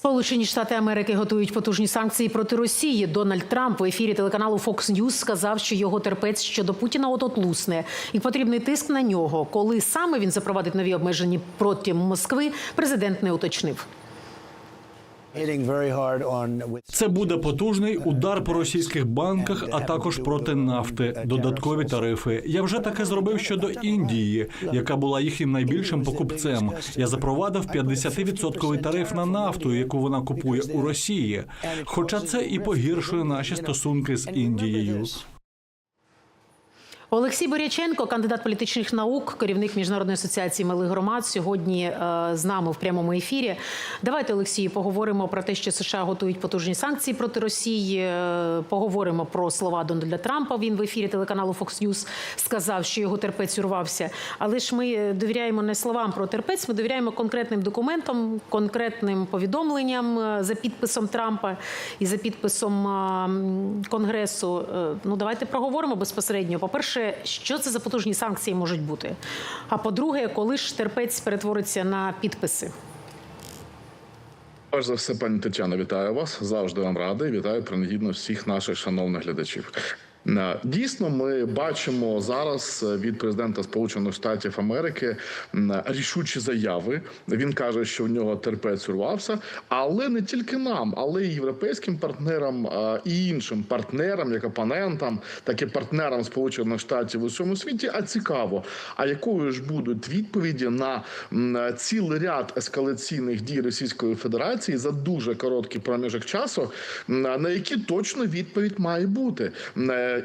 Сполучені Штати Америки готують потужні санкції проти Росії. Дональд Трамп в ефірі телеканалу Fox News сказав, що його терпець щодо Путіна от-от лусне, і потрібний тиск на нього. Коли саме він запровадить нові обмеження проти Москви, президент не уточнив. Це буде потужний удар по російських банках, а також проти нафти. Додаткові тарифи. Я вже таке зробив щодо Індії, яка була їхнім найбільшим покупцем. Я запровадив 50-відсотковий тариф на нафту, яку вона купує у Росії. Хоча це і погіршує наші стосунки з Індією. Олексій Боряченко, кандидат політичних наук, керівник міжнародної асоціації малих громад, сьогодні е, з нами в прямому ефірі. Давайте, Олексію, поговоримо про те, що США готують потужні санкції проти Росії. Е, Поговоримо про слова Дональда Трампа. Він в ефірі телеканалу Fox News сказав, що його терпець урвався. Але ж ми довіряємо не словам про терпець, ми довіряємо конкретним документам, конкретним повідомленням е, за підписом Трампа і за підписом Конгресу. Ну давайте проговоримо безпосередньо. По перше, що це за потужні санкції можуть бути? А по-друге, коли ж терпець перетвориться на підписи? Перш за все, пані Тетяно, вітаю вас. Завжди вам радий. Вітаю принагідно всіх наших шановних глядачів. На- Дійсно, ми бачимо зараз е, від президента Сполучених Штатів Америки рішучі заяви. Він каже, що в нього терпець урвався, але не тільки нам, але й європейським партнерам і іншим партнерам, як опонентам, так і партнерам Сполучених Штатів у всьому світі. А цікаво, а якою ж будуть відповіді на цілий ряд ескалаційних дій Російської Федерації за дуже короткий проміжок часу, на які точно відповідь має бути.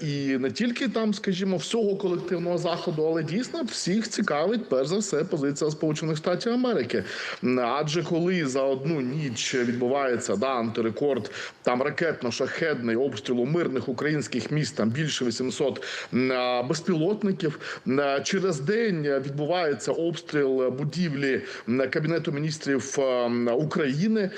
І не тільки там, скажімо, всього колективного заходу, але дійсно всіх цікавить перш за все позиція Сполучених Штатів Америки. Адже коли за одну ніч відбувається да, антирекорд там ракетно-шахедний обстрілу мирних українських міст, там більше 800 безпілотників. Через день відбувається обстріл будівлі Кабінету міністрів України,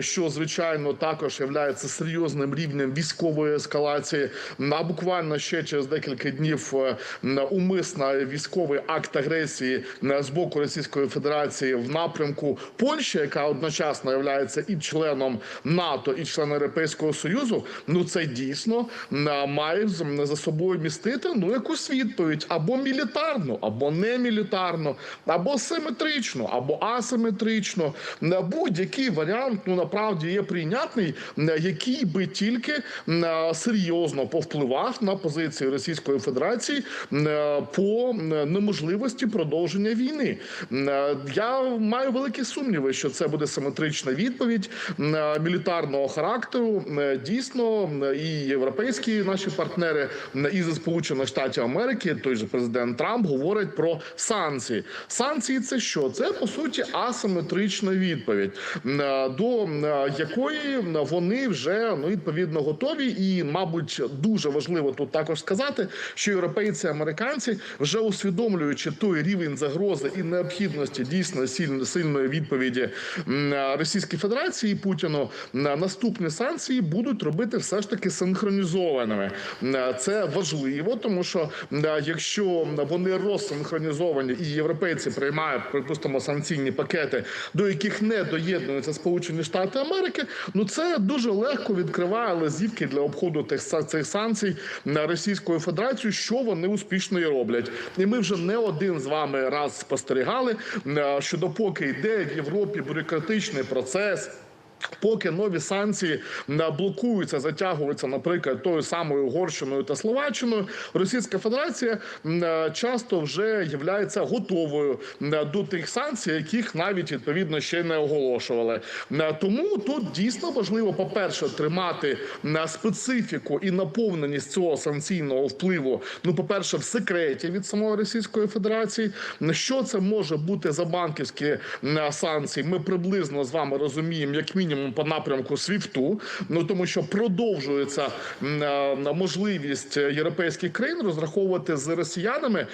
що звичайно також є серйозним рівнем військової ескалації. М, А буквально ще через декілька днів е, умисна військовий акт агресії з боку Російської Федерації в напрямку Польщі, яка одночасно є і членом НАТО, і членом Європейського Союзу. Ну це дійсно м, має за собою містити ну якусь відповідь або мілітарну, або не мілітарну, або симетричну, або асиметричну. Будь-який варіант ну направді є прийнятний, який би тільки серйозно повпливав на позиції Російської Федерації по неможливості продовження війни. Я маю великі сумніви, що це буде симетрична відповідь мілітарного характеру. Дійсно, і європейські наші партнери і зі Сполучених Штатів Америки, той же президент Трамп говорить про санкції. Санкції це що? Це по суті асиметрична відповідь, до якої вони вже ну відповідно готові. І, мабуть, дуже важливо тут також сказати, що європейці, американці вже усвідомлюючи той рівень загрози і необхідності дійсно сильної відповіді Російської Федерації Путіну на наступні санкції будуть робити все ж таки синхронізованими. Це важливо, тому що якщо вони розсинхронізовані і європейці приймають, припустимо, санкційні пакети, до яких не доєднуються Сполучені Штати Америки, ну це дуже легко відкриває лазівки для обходу тих цих санкцій Російською Федерацією, що вони успішно і роблять. І ми вже не один з вами раз спостерігали, м, що допоки йде в Європі бюрократичний процес. Поки нові санкції блокуються, затягуються, наприклад, тою самою Угорщиною та Словаччиною, Російська Федерація часто вже є готовою до тих санкцій, яких навіть відповідно ще не оголошували. Тому тут дійсно важливо, по-перше, тримати на специфіку і наповненість цього санкційного впливу. Ну, по-перше, в секреті від самої Російської Федерації. Що це може бути за банківські санкції? Ми приблизно з вами розуміємо, як мінімум по напрямку СВІФТу, ну тому що продовжується е, можливість європейських країн розраховувати з росіянами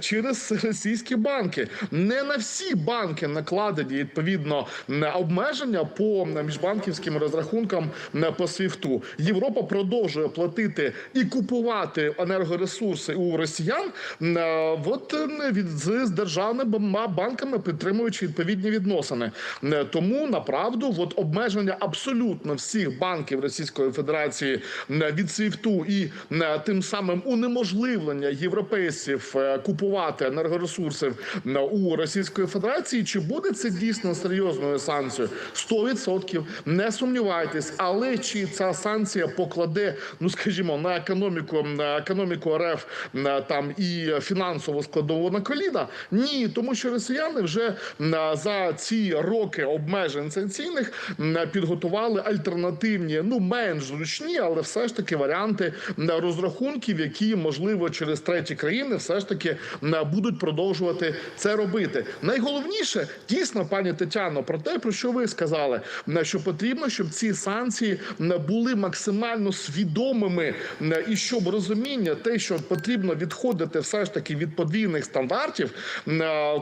через російські банки. Не на всі банки накладені відповідно обмеження по міжбанківським розрахункам по СВІФТу. Європа продовжує платити і купувати енергоресурси у росіян. е, От від з, з державними банками підтримуючи відповідні відносини. Е, Тому направду, от обмеження обмеження абсолютно всіх банків Російської Федерації від СВІФТу і тим самим унеможливлення європейців е, купувати енергоресурси у Російської Федерації, чи буде це дійсно серйозною санкцією? 100% не сумнівайтесь, але чи ця санкція покладе, ну скажімо, на економіку на економіку РФ там і фінансову складову на коліна? Ні, тому що росіяни вже за ці роки обмежень санкційних підготували альтернативні, ну менш зручні, але все ж таки варіанти розрахунків, які можливо через треті країни все ж таки будуть продовжувати це робити. Найголовніше дійсно, пані Тетяно, про те, про що ви сказали, що потрібно, щоб ці санкції були максимально свідомими і щоб розуміння, те, що потрібно відходити все ж таки від подвійних стандартів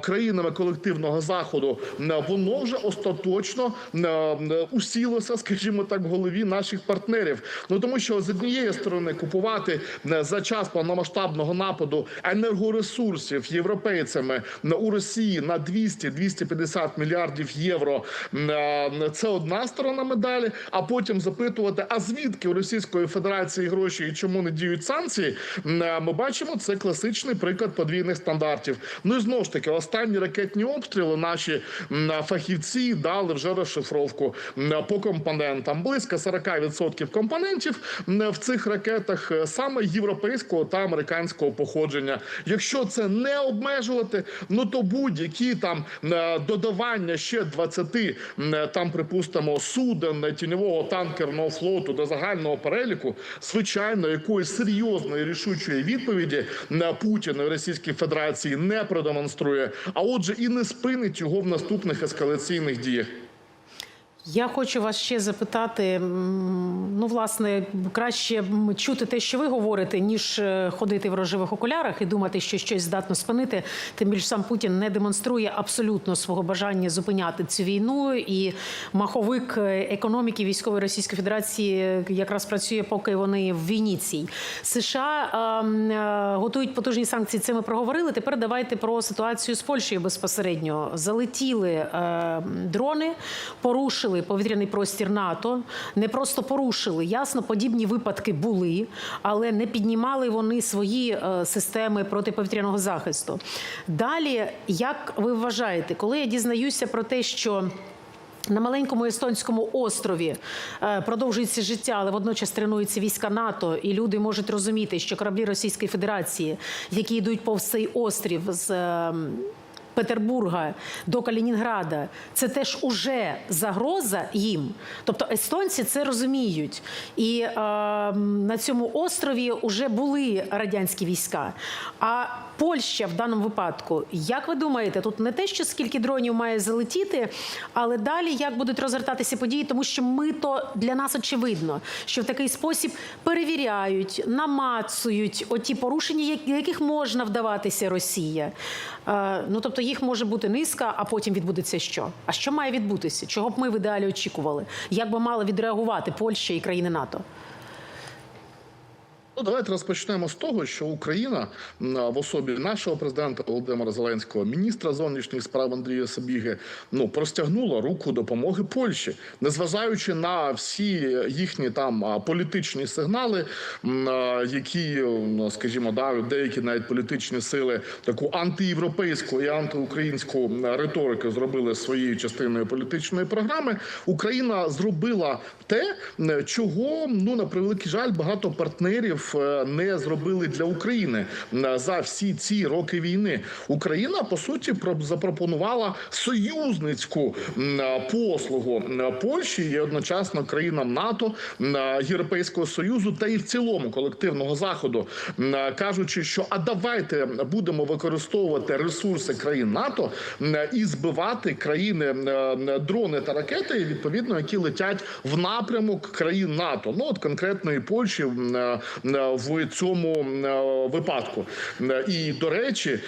країнами колективного заходу, воно вже остаточно усілося, скажімо так, в голові наших партнерів. Ну тому що з однієї сторони купувати м, за час повномасштабного нападу енергоресурсів європейцями у Росії на 200-250 мільярдів євро. е, Це одна сторона медалі. А потім запитувати, а звідки у Російської Федерації гроші і чому не діють санкції? е, Ми бачимо це класичний приклад подвійних стандартів. Ну і знову ж таки, останні ракетні обстріли наші фахівці дали вже розшифровку по компонентам. Близько 40% компонентів в цих ракетах е, саме європейського та американського походження. Якщо це не обмежувати, ну то будь-які там е, додавання ще 20, там припустимо суден е, тіньового танкерного флоту до загального переліку, звичайно, якоїсь серйозної рішучої відповіді на Путіна і Російській Федерації не продемонструє, а отже, і не спинить його в наступних ескалаційних діях. Я хочу вас ще запитати. Ну, власне, краще чути те, що ви говорите, ніж е, ходити в рожевих окулярах і думати, що щось здатно спинити. Тим більше сам Путін не демонструє абсолютно свого бажання зупиняти цю війну. І маховик е, економіки військової Російської Федерації е, якраз працює, поки вони в війні цій. США е, е, готують потужні санкції. Це ми проговорили. Тепер давайте про ситуацію з Польщею безпосередньо. Залетіли е, дрони, порушили повітряний простір НАТО. Не просто порушили. Ясно, подібні випадки були, але не піднімали вони свої е, системи протиповітряного захисту. Далі, як ви вважаєте, коли я дізнаюся про те, що на маленькому естонському острові е, продовжується життя, але водночас тренуються війська НАТО, і люди можуть розуміти, що кораблі Російської Федерації, які йдуть повз цей острів з. Петербурга до Калінінграда це теж уже загроза їм. Тобто естонці це розуміють. І е, на цьому острові вже були радянські війська. А Польща в даному випадку, як ви думаєте, тут не те, що скільки дронів має залетіти, але далі як будуть розгортатися події, тому що ми то для нас очевидно, що в такий спосіб перевіряють, намацують оті порушення, яких можна вдаватися Росія. Е, ну тобто їх може бути низка, а потім відбудеться що? А що має відбутися? Чого б ми в ідеалі очікували? Як би мали відреагувати Польща і країни НАТО? Ну, давайте розпочнемо з того, що Україна в особі нашого президента Володимира Зеленського, міністра зовнішніх справ Андрія Сабіги, ну простягнула руку допомоги Польщі, незважаючи на всі їхні там політичні сигнали, які, скажімо, да, деякі навіть політичні сили таку антиєвропейську і антиукраїнську риторику зробили своєю частиною політичної програми. Україна зробила те, чого ну на превеликий жаль багато партнерів не зробили для України за всі ці роки війни. Україна по суті про- запропонувала союзницьку послугу Польщі і одночасно країнам НАТО, Європейського союзу та і в цілому колективного заходу, кажучи, що а давайте будемо використовувати ресурси країн НАТО і збивати країни дрони та ракети, відповідно, які летять в напрямок країн НАТО. Ну от конкретної Польщі е, в цьому е, випадку. І до речі,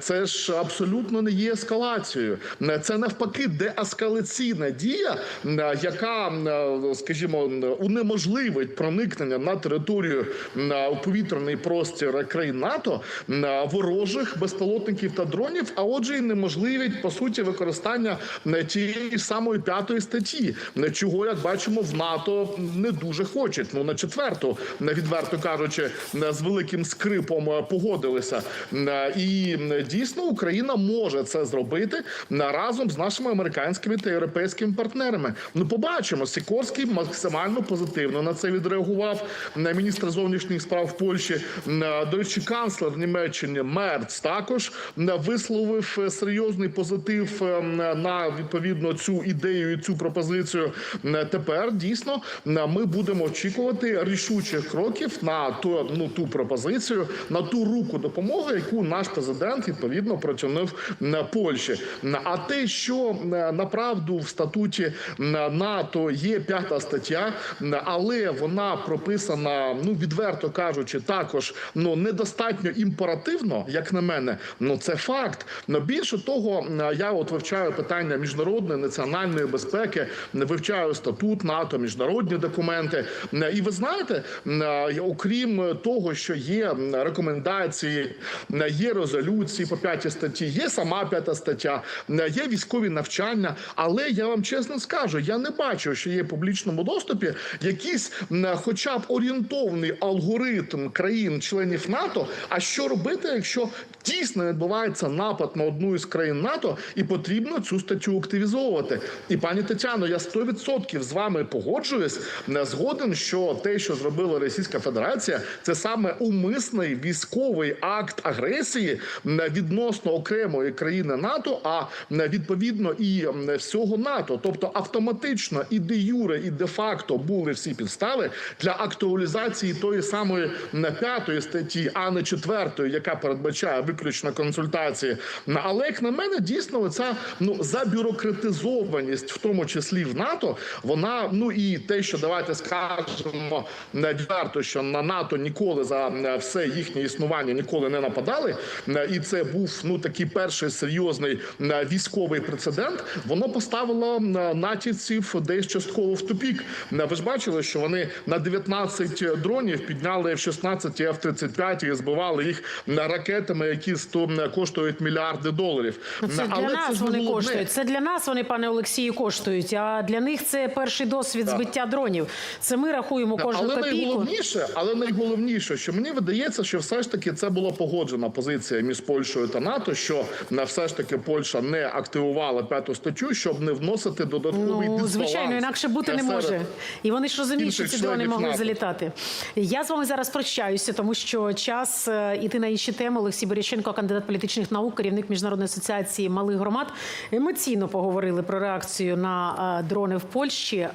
це ж абсолютно не є ескалацією. Це навпаки деескалаційна дія, е, яка, е, скажімо, унеможливить проникнення на територію у повітряний простір країн НАТО ворожих безпілотників та дронів, а отже, і неможливить по суті використання тієї самої п'ятої статті, чого як бачимо в НАТО не дуже хочуть. Ну на четверту, відверто кажучи, е, з великим скрипом е, погодилися. Е, І дійсно Україна може це зробити разом з нашими американськими та європейськими партнерами. Ну, побачимо. Сікорський максимально позитивно на це відреагував. Міністр зовнішніх справ Польщі, до речі, канцлер Німеччини Мерц також висловив серйозний позитив на відповідно цю ідею і цю пропозицію. Тепер дійсно ми будемо очікувати рішучих кроків на ту, ну, ту пропозицію, на ту руку допомоги, яку наш президент відповідно протягнув на Польщі. А те, що направду в статуті НАТО є п'ята стаття, але вона прописана, ну відверто кажучи, також ну недостатньо імперативно, як на мене. Ну це факт. Но більше того, я от вивчаю питання міжнародної національної безпеки, вивчаю статут НАТО, міжнародні документи. І ви знаєте, е, окрім того, що є рекомендації, е, є резолюції по п'ятій статті, є сама п'ята стаття, е, є військові навчання. Але я вам чесно скажу, я не бачу, що є в публічному доступі якийсь, хоча б орієнтовний алгоритм країн-членів НАТО. А що робити, якщо дійсно відбувається напад на одну із країн НАТО, і потрібно цю статтю активізовувати? І пані Тетяно, я 100% з вами погоджуюсь. Не згоден, що те, що зробила Російська Федерація, це саме умисний військовий акт агресії відносно окремої країни НАТО, а відповідно і всього НАТО. Тобто автоматично і де юре, і де факто були всі підстави для актуалізації тої самої п'ятої статті, а не четвертої, яка передбачає виключно консультації. Але як на мене, дійсно, оця ну забюрократизованість, в тому числі в НАТО, вона ну і те, що давайте скажемо відверто, що на НАТО ніколи за е, все їхнє існування ніколи не нападали, е, і це був ну такий перший серйозний е, військовий прецедент. Воно поставило натівців десь частково в тупік. Ви ж бачили, що вони на 19 дронів підняли F-16 і F-35 і збивали їх ракетами, які сто коштують мільярди доларів. Ну, Це Е, для нас не вони головне. коштують. Це для нас вони, пане Олексію, коштують. А для них це перший досвід збиття дронів. Це ми рахуємо кожну але копійку. найголовніше, але найголовніше, що мені видається, що все ж таки це була погоджена позиція між Польщею та НАТО, що на все ж таки Польща не активувала п'яту статтю, щоб не вносити додатковий Ну, звичайно, інакше бути не може. І вони ж розуміють, що ці дрони могли НАТО. залітати. Я з вами зараз прощаюся, тому що час е, іти на інші теми. Олексій Боряченко, кандидат політичних наук, керівник міжнародної асоціації малих громад. Емоційно поговорили про реакцію на е, дрони в Польщі.